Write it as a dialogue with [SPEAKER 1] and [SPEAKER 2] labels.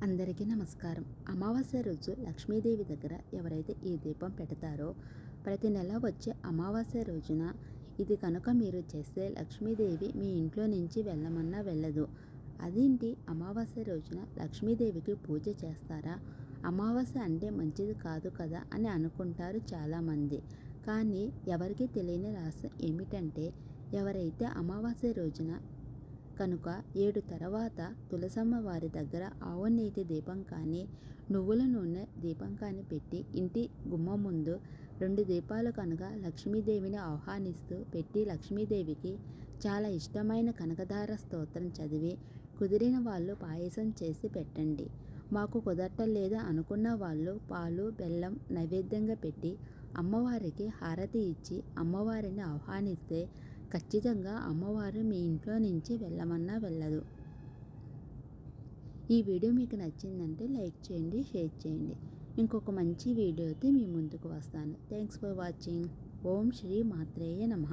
[SPEAKER 1] అందరికీ నమస్కారం. అమావాస్య రోజు లక్ష్మీదేవి దగ్గర ఎవరైతే ఈ దీపం పెడతారో ప్రతి నెల వచ్చే అమావాస్య రోజున ఇది కనుక మీరు చేస్తే లక్ష్మీదేవి మీ ఇంట్లో నుంచి వెళ్ళమన్నా వెళ్ళదు. అదేంటి? అమావాస్య రోజున లక్ష్మీదేవికి పూజ చేస్తారా? అమావాస్య అంటే మంచిది కాదు కదా అని అనుకుంటారు చాలామంది. కానీ ఎవరికి తెలియని రహస్యం ఏమిటంటే ఎవరైతే అమావాస్య రోజున కనుక ఏడు తర్వాత తులసమ్మ వారి దగ్గర ఆవునేతి దీపం కానీ నువ్వుల నూనె దీపం కానీ పెట్టి ఇంటి గుమ్మ ముందు రెండు దీపాలు కనుక లక్ష్మీదేవిని ఆహ్వానిస్తూ పెట్టి లక్ష్మీదేవికి చాలా ఇష్టమైన కనకధార స్తోత్రం చదివి కుదిరిన వాళ్ళు పాయసం చేసి పెట్టండి. మాకు కుదరటలేదా అనుకున్న వాళ్ళు పాలు బెల్లం నైవేద్యంగా పెట్టి అమ్మవారికి హారతి ఇచ్చి అమ్మవారిని ఆహ్వానిస్తే ఖచ్చితంగా అమ్మవారు మీ ఇంట్లో నుంచి వెళ్ళమన్నా వెళ్ళదు. ఈ వీడియో మీకు నచ్చిందంటే లైక్ చేయండి షేర్ చేయండి. ఇంకొక మంచి వీడియోతో మీ ముందుకు వస్తాను. Thanks for watching. ఓం శ్రీ మాత్రేయ నమః.